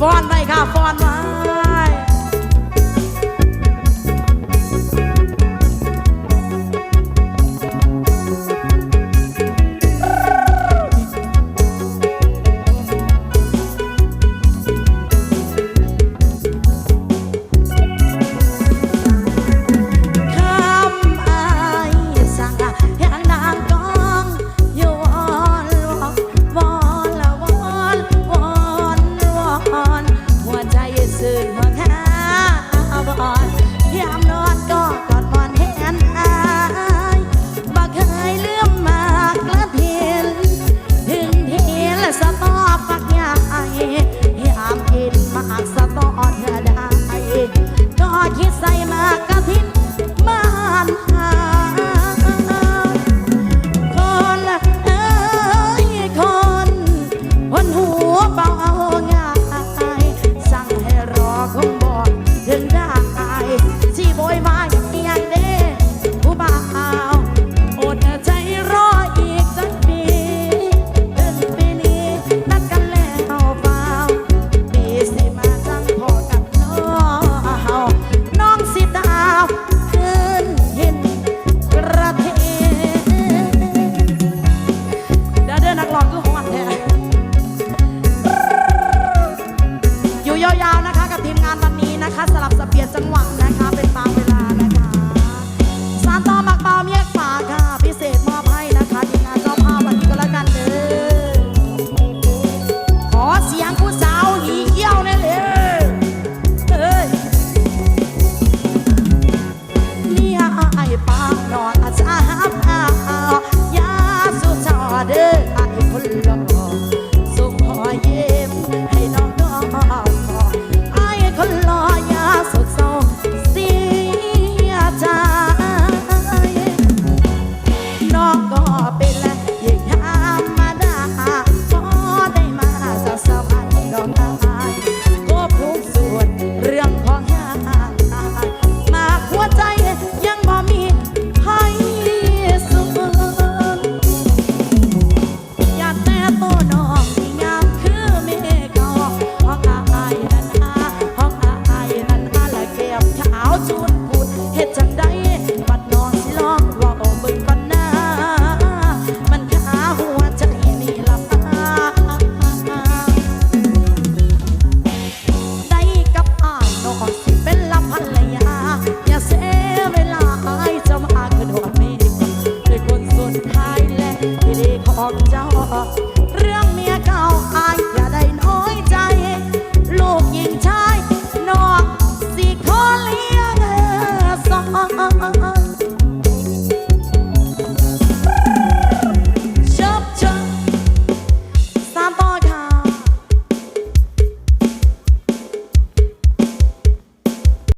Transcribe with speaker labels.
Speaker 1: ฟ้อนไว้ค่ะฟ้อนไว้ ฮ็ดจัดนอนสิลองว่าเอาเบิ่งก่อนมันขาหัวใจนี่ล่ะได้กับอ้านองเป็นลำพันลยาอย่าเสียเวลาอ้จะมาขึ้นหัไม่ดีด้วยคนสุดท้ายและที่ดีของเจ้า